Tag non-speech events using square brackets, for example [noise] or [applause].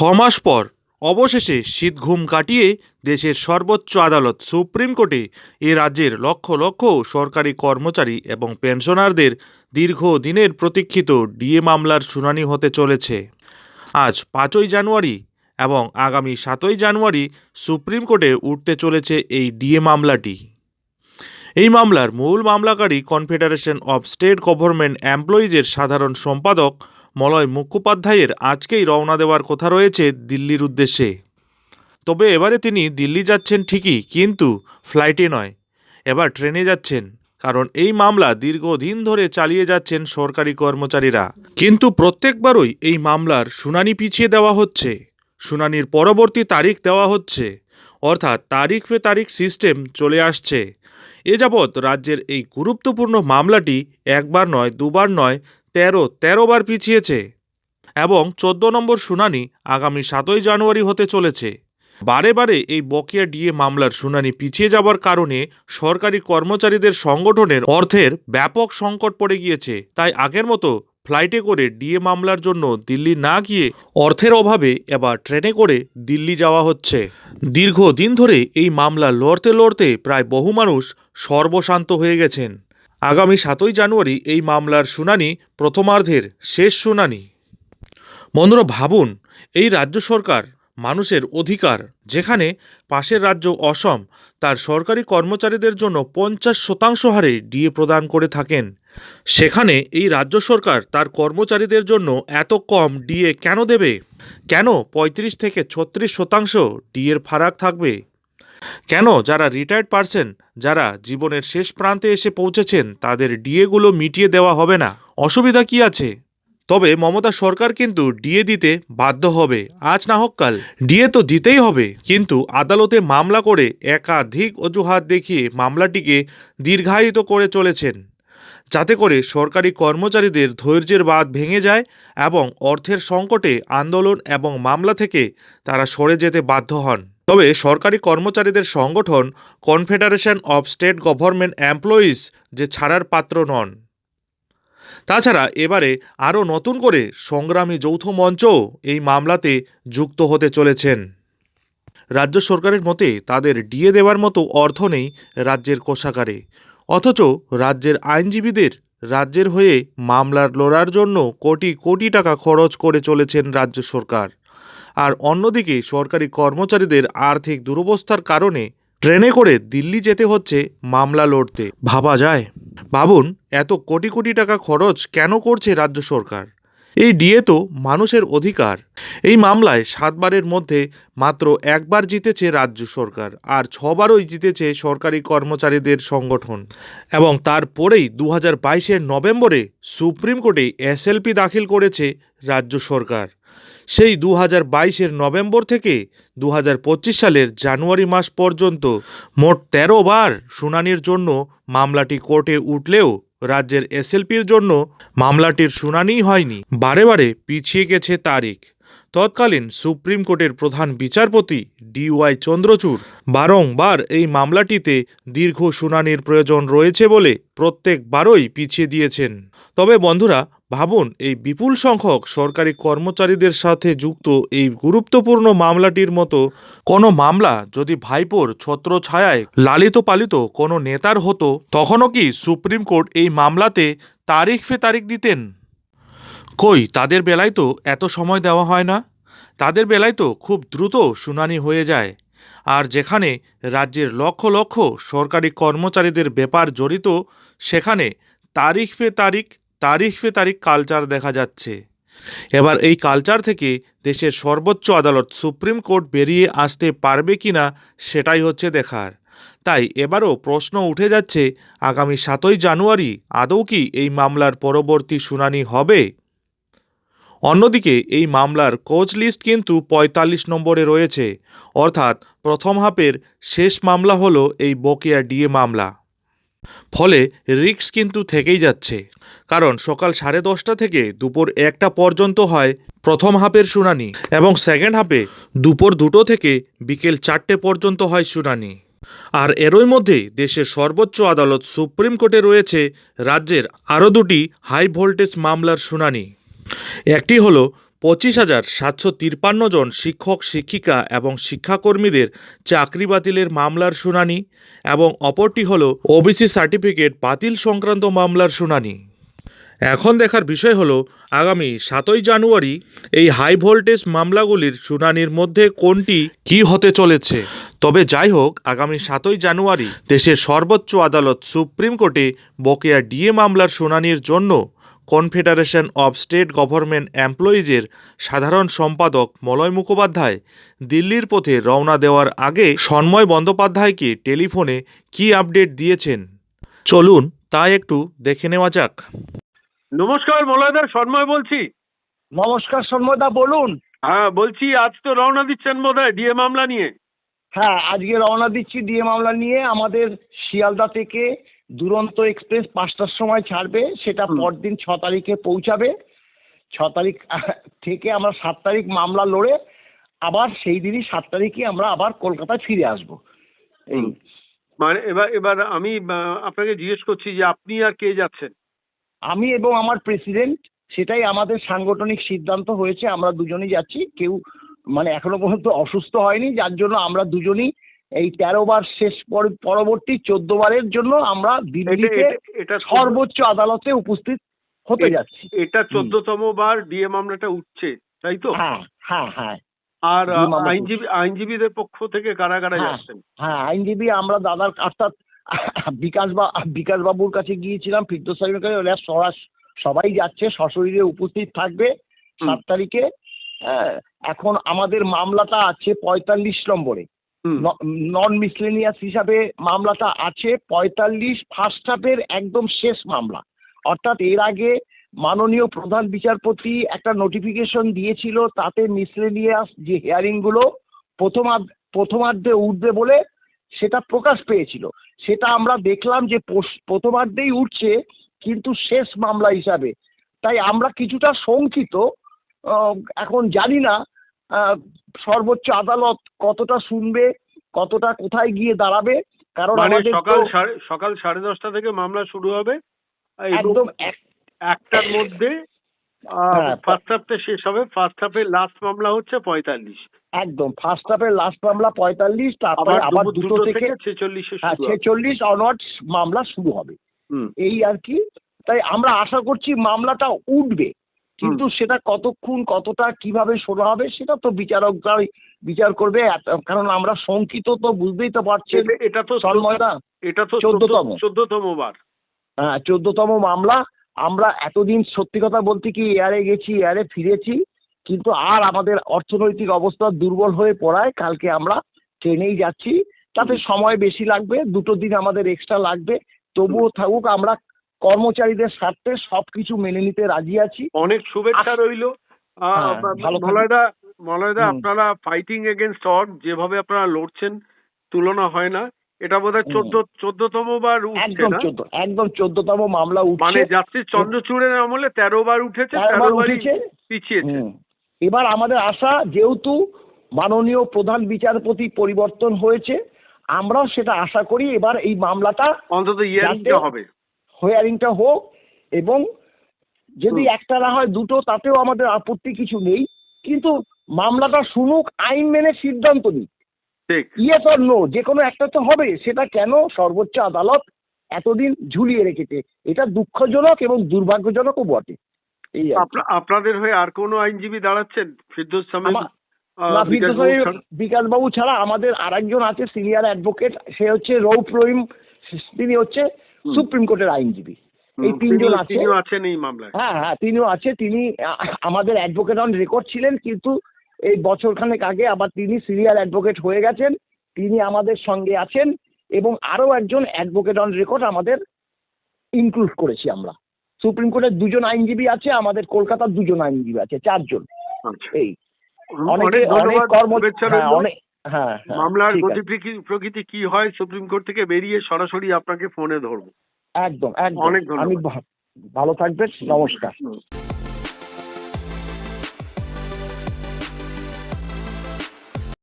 মাস পর অবশেষে শীত ঘুম কাটিয়ে দেশের সর্বোচ্চ আদালত সুপ্রিম কোর্টে এ রাজ্যের লক্ষ লক্ষ সরকারি কর্মচারী এবং পেনশনারদের দীর্ঘ দিনের প্রতীক্ষিত ডিএ মামলার শুনানি হতে চলেছে। আজ পাঁচই জানুয়ারি এবং আগামী সাতই জানুয়ারি সুপ্রিম কোর্টে উঠতে চলেছে এই ডিএ মামলাটি। এই মামলার মূল মামলাকারী কনফেডারেশন অব স্টেট গভর্নমেন্ট এমপ্লয়িজের সাধারণ সম্পাদক মলয় মুখোপাধ্যায়ের আজকেই রওনা দেওয়ার কথা রয়েছে দিল্লির উদ্দেশ্যে। তবে এবারে তিনি দিল্লি যাচ্ছেন ঠিকই, কিন্তু ফ্লাইটে নয়। এবার ট্রেনে যাচ্ছেন, কারণ এই মামলা দীর্ঘদিন ধরে চালিয়ে যাচ্ছেন সরকারি কর্মচারীরা। কিন্তু প্রত্যেকবারই এই মামলার শুনানি পিছিয়ে দেওয়া হচ্ছে, শুনানির পরবর্তী তারিখ দেওয়া হচ্ছে, অর্থাৎ তারিখ পে তারিখ সিস্টেম চলে আসছে। এ যাবৎ রাজ্যের এই গুরুত্বপূর্ণ মামলাটি একবার নয়, দুবার নয় তেরো তেরো বার পিছিয়েছে এবং চোদ্দ নম্বর শুনানি আগামী সাতই জানুয়ারি হতে চলেছে। বারে বারে এই বকেয়া ডিএ মামলার শুনানি পিছিয়ে যাবার কারণে সরকারি কর্মচারীদের সংগঠনের অর্থের ব্যাপক সংকট পড়ে গিয়েছে। তাই আগের মতো ফ্লাইটে করে ডিএ মামলার জন্য দিল্লি না গিয়ে অর্থের অভাবে এবার ট্রেনে করে দিল্লি যাওয়া হচ্ছে। দীর্ঘ দিন ধরে এই মামলা লড়তে লড়তে প্রায় বহু মানুষ সর্বশান্ত হয়ে গেছেন। আগামী সাতই জানুয়ারি এই মামলার শুনানি, প্রথমার্ধের শেষ শুনানি। বন্ধুরা, ভাবুন, এই রাজ্য সরকার মানুষের অধিকার, যেখানে পাশের রাজ্য অসম, তার সরকারি কর্মচারীদের জন্য পঞ্চাশ শতাংশ হারে ডিএ প্রদান করে থাকেন। সেখানে এই রাজ্য সরকার তার কর্মচারীদের জন্য এত কম ডিএ কেন দেবে? কেন পঁয়ত্রিশ থেকে ছত্রিশ শতাংশ ডিএর ফারাক থাকবে? কেন যারা রিটায়ার্ড পারসন যারা জীবনের শেষ প্রান্তে এসে পৌঁছেছেন, তাদের ডিএগুলো মিটিয়ে দেওয়া হবে না। অসুবিধা কি আছে? তবে মমতা সরকার কিন্তু ডিএ দিতে বাধ্য হবে। আজ না হোক কাল। ডিএ তো দিতেই হবে। কিন্তু আদালতে মামলা করে একাধিক অজুহাত দেখিয়ে মামলাটিকে দীর্ঘায়িত করে চলেছেন। যাতে করে সরকারি কর্মচারীদের ধৈর্যের বাঁধ ভেঙে যায় এবং অর্থের সংকটে আন্দোলন এবং মামলা থেকে তারা সরে যেতে বাধ্য হন। তবে সরকারি কর্মচারীদের সংগঠন confederation of state government employees যে ছাড়ার পাত্র নন। তাছাড়া এবারে আরও নতুন করে সংগ্রামী যৌথ মঞ্চও এই মামলাতে যুক্ত হতে চলেছেন। রাজ্য সরকারের মতে তাদের ডিএ দেওয়ার মতো অর্থ নেই রাজ্যের কোষাগারে। অথচ রাজ্যের আইনজীবীদের রাজ্যের হয়ে মামলার লড়ার জন্য কোটি কোটি টাকা খরচ করে চলেছেন রাজ্য সরকার। আর অন্যদিকে সরকারি কর্মচারীদের আর্থিক দুরবস্থার কারণে ট্রেনে করে দিল্লি যেতে হচ্ছে মামলা লড়তে। ভাবা যায়। ভাবুন, এত কোটি কোটি টাকা খরচ কেন করছে রাজ্য সরকার? এই ডিএ তো মানুষের অধিকার। এই মামলায় সাতবারের মধ্যে মাত্র একবার জিতেছে রাজ্য সরকার আর ছবারই জিতেছে সরকারি কর্মচারীদের সংগঠন। এবং তারপরেই দু হাজার বাইশের নভেম্বরে সুপ্রিম কোর্টে এসএলপি দাখিল করেছে রাজ্য সরকার। সেই দু হাজার বাইশের নভেম্বর থেকে দু হাজার পঁচিশ সালের জানুয়ারি মাস পর্যন্ত মোট তেরো বার শুনানির জন্য মামলাটি কোর্টে উঠলেও রাজ্যের এসএলপির জন্য মামলাটির শুনানি হয়নি। বারে বারে পিছিয়ে গেছে তারিখ। তৎকালীন সুপ্রিম কোর্টের প্রধান বিচারপতি ডিওয়াই চন্দ্রচূড় বারংবার এই মামলাটিতে দীর্ঘ শুনানির প্রয়োজন রয়েছে বলে প্রত্যেকবারই পিছিয়ে দিয়েছেন। তবে বন্ধুরা, ভাবুন, এই বিপুল সংখ্যক সরকারি কর্মচারীদের সাথে যুক্ত এই গুরুত্বপূর্ণ মামলাটির মতো কোনো মামলা যদি ভাইপোর ছত্র ছায়ায় লালিত পালিত কোনো নেতার হতো, তখনও কি সুপ্রিম কোর্ট এই মামলাতে তারিখ ফে তারিখ দিতেন? কই, তাদের বেলায় তো এত সময় দেওয়া হয় না। তাদের বেলায় তো খুব দ্রুত শুনানি হয়ে যায়। আর যেখানে রাজ্যের লক্ষ লক্ষ সরকারি কর্মচারীদের ব্যাপার জড়িত, সেখানে তারিখ পে তারিখ তারিখ পে তারিখ কালচার দেখা যাচ্ছে। এবার এই কালচার থেকে দেশের সর্বোচ্চ আদালত সুপ্রিম কোর্ট বেরিয়ে আসতে পারবে কি না, সেটাই হচ্ছে দেখার। তাই এবারও প্রশ্ন উঠে যাচ্ছে, আগামী সাতই জানুয়ারি আদৌ কি এই মামলার পরবর্তী শুনানি হবে? অন্যদিকে, এই মামলার কোচ লিস্ট কিন্তু পঁয়তাল্লিশ নম্বরে রয়েছে। অর্থাৎ, প্রথম হাফের শেষ মামলা হলো এই বকেয়া ডিএ মামলা। ফলে রিক্স কিন্তু থেকেই যাচ্ছে। কারণ, সকাল সাড়ে দশটা থেকে দুপুর একটা পর্যন্ত হয় প্রথম হাফের শুনানি এবং সেকেন্ড হাফে দুপুর দুটো থেকে বিকেল চারটে পর্যন্ত হয় শুনানি। আর এরই মধ্যে দেশের সর্বোচ্চ আদালত সুপ্রিম কোর্টে রয়েছে রাজ্যের আরও দুটি হাই ভোল্টেজ মামলার শুনানি। একটি হলো পঁচিশ হাজার সাতশো তিপ্পান্ন জন শিক্ষক, শিক্ষিকা এবং শিক্ষাকর্মীদের চাকরি বাতিলের মামলার শুনানি এবং অপরটি হল ওবিসি সার্টিফিকেট বাতিল সংক্রান্ত মামলার শুনানি। এখন দেখার বিষয় হলো, আগামী সাতই জানুয়ারি এই হাই ভোল্টেজ মামলাগুলির শুনানির মধ্যে কোনটি কি হতে চলেছে? তবে যাই হোক, আগামী সাতই জানুয়ারি দেশের সর্বোচ্চ আদালত সুপ্রিম কোর্টে বকেয়া ডিএ মামলার শুনানির জন্য কনফেডারেশন অব স্টেট গভর্নমেন্ট এমপ্লয়িজের সাধারণ সম্পাদক মলয় মুখোপাধ্যায় দিল্লির পথে রওনা দেওয়ার আগে সন্ময় বন্দ্যোপাধ্যায়কে টেলিফোনে কি আপডেট দিয়েছেন? চলুন তা একটু দেখে নেওয়া যাক। নমস্কার মলয়দা সন্ময় বলছি। নমস্কার সন্ময়দা বলুন। হ্যাঁ বলছি আজ তো রওনা দিচ্ছেন বোধহয় ডিএ মামলা নিয়ে। হ্যাঁ আজকে রওনা দিচ্ছি ডিএ মামলা নিয়ে আমাদের শিয়ালদা থেকে দুরন্ত এক্সপ্রেস পাঁচটার সময় ছাড়বে সেটা। পরদিন ছ তারিখে পৌঁছাবে। ছ তারিখ [laughs] থেকে আমরা সাত তারিখ মামলা লড়ে আবার সেই দিনই সাত তারিখে আমরা আবার কলকাতায় ফিরে আসব। এই মানে এবার এবার আমি আপনাকে জিজ্ঞেস করছি যে আপনি আর কে যাচ্ছেন? আমি এবং আমার প্রেসিডেন্ট সেটাই আমাদের সাংগঠনিক সিদ্ধান্ত হয়েছে আমরা দুজনেই যাচ্ছি। কেউ মানে এখনও পর্যন্ত অসুস্থ হয়নি যার জন্য আমরা দুজনই এই তেরো বার শেষ পর- পরবর্তী চোদ্দ বারের জন্য আমরা দিল্লিতে সর্বোচ্চ আদালতে উপস্থিত হতে যাচ্ছি। এটা চোদ্দতম বার ডিএ মামলাটা উঠছে তাই তো? হ্যাঁ হ্যাঁ হ্যাঁ। আর আইনজীবী আইনজীবীদের পক্ষ থেকে কারা কারা হ্যাঁ। যাচ্ছেন? হ্যাঁ আইনজীবী আমরা দাদার অর্থাৎ বিকাশ বা বিকাশ বাবুর কাছে গিয়েছিলাম ফিরদোস সাহেবের কাছে ওরা সবাই যাচ্ছে সশরীরে উপস্থিত থাকবে সাত তারিখে হ্যাঁ, এখন আমাদের মামলাটা আছে পঁয়তাল্লিশ নম্বরে। নন মিসলেনিয়াস হিসাবে মামলাটা আছে, পঁয়তাল্লিশ ফার্স্ট হাফের একদম শেষ মামলা। অর্থাৎ এর আগে মাননীয় প্রধান বিচারপতি একটা নোটিফিকেশন দিয়েছিল তাতে মিসলেনিয়াস যে হিয়ারিংগুলো প্রথমার্ধ প্রথমার্ধে উঠবে বলে সেটা প্রকাশ পেয়েছিল। সেটা আমরা দেখলাম যে প্রথমার্ধেই উঠছে কিন্তু শেষ মামলা হিসাবে। তাই আমরা কিছুটা শঙ্কিত এখন জানি না সর্বোচ্চ আদালত কতটা শুনবে কতটা কোথায় গিয়ে দাঁড়াবে কারণ মানে সকাল সাড়ে সকাল সাড়ে দশটা থেকে মামলা শুরু হবে। একদম একটার মধ্যে হ্যাঁ, ফার্স্ট হাফটা শেষ হবে। ফার্স্ট হাফের লাস্ট মামলা হচ্ছে পঁয়তাল্লিশ। একদম ফার্স্ট হাফের লাস্ট মামলা পঁয়তাল্লিশ তারপরে আবার দুটো থেকে ছেচল্লিশে হ্যাঁ ছেচল্লিশ অনওয়ার্ডস মামলা শুরু হবে। এই আর কি। তাই আমরা আশা করছি মামলাটা উঠবে। কিন্তু সেটা কতক্ষণ কতটা কীভাবে শোনা হবে সেটা তো বিচারকরাই বিচার করবে। কারণ আমরা শঙ্কিত তো বুঝতেই তো পারছেন। এটা- এটা তো সন্ময়দা এটা তো চোদ্দতম। চোদ্দতম বার। হ্যাঁ চোদ্দতম মামলা। আমরা এতদিন সত্যি কথা বলতে কি এয়ারে গেছি এয়ারে ফিরেছি কিন্তু আর আমাদের অর্থনৈতিক অবস্থা দুর্বল হয়ে পড়ায় কালকে আমরা ট্রেনেই যাচ্ছি। তাতে সময় বেশি লাগবে দুটো দিন আমাদের এক্সট্রা লাগবে। তবুও থাকুক আমরা কর্মচারীদের স্বার্থে সবকিছু মেনে নিতে রাজি আছি। অনেক শুভেচ্ছা রইল। হ্যাঁ। মলয়দা মলয়দা আপনারা ফাইটিং এগেনস্ট অড যেভাবে আপনারা লড়ছেন তুলনা হয় না। এটা বোধহয়। চোদ্দ চোদ্দতম বার উঠছে একদম না? একদম চোদ্দতম মামলা মানে উঠছে জাস্টিস চন্দ্রচূড়ের আমলে তেরো বার উঠেছে তেরো উঠেছে। পিছিয়েছে। এবার আমাদের আশা যেহেতু মাননীয় প্রধান বিচারপতি পরিবর্তন হয়েছে আমরাও সেটা আশা করি এবার এই মামলাটা অন্তত ইয়ারিংটা হবে। হেয়ারিংটা হোক এবং যদি একটা না হয় দুটো তাতেও আমাদের আপত্তি কিছু নেই। কিন্তু মামলাটা শুনুক আইন মেনে সিদ্ধান্ত নিক। ইয়েস আর নো যে কোনো একটা তো হবে সেটা কেন সর্বোচ্চ আদালত এতদিন ঝুলিয়ে রেখেছে? এটা দুঃখজনক এবং দুর্ভাগ্যজনকও বটে। আপনাদের হয়ে আর কোনো আইনজীবী দাঁড়াচ্ছেন? ফিরদোস না বিকাশ বাবু ছাড়া? বিকাশবাবু ছাড়া আমাদের আরেকজন আছে সিনিয়র অ্যাডভোকেট সে হচ্ছে রৌফ রহিম তিনি হচ্ছে। সুপ্রিম কোর্টের আইনজীবী। এই তিনজন আছে। আছেন এই মামলায়। হ্যাঁ হ্যাঁ তিনিও আছে। তিনি আমাদের অ্যাডভোকেট অন রেকর্ড ছিলেন কিন্তু এই বছরখানেক আগে আবার তিনি সিরিয়াল অ্যাডভোকেট হয়ে গেছেন। তিনি আমাদের সঙ্গে আছেন এবং আরও একজন অ্যাডভোকেট অন রেকর্ড আমাদের ইনক্লুড করেছি আমরা। সুপ্রিম কোর্টের দুজন আইনজীবী আছে আমাদের কলকাতার দুজন আইনজীবী আছে চারজন। আচ্ছা। এই। অনেক অনেকে কর্ম হ্যাঁ। অনেক হ্যাঁ হ্যাঁ, মামলার গতি প্রকৃতি কি হয় সুপ্রিম কোর্ট থেকে বেরিয়ে সরাসরি আপনাকে ফোনে ধরবো একদম একদম অনেক। আমি ভালো থাকবেন নমস্কার।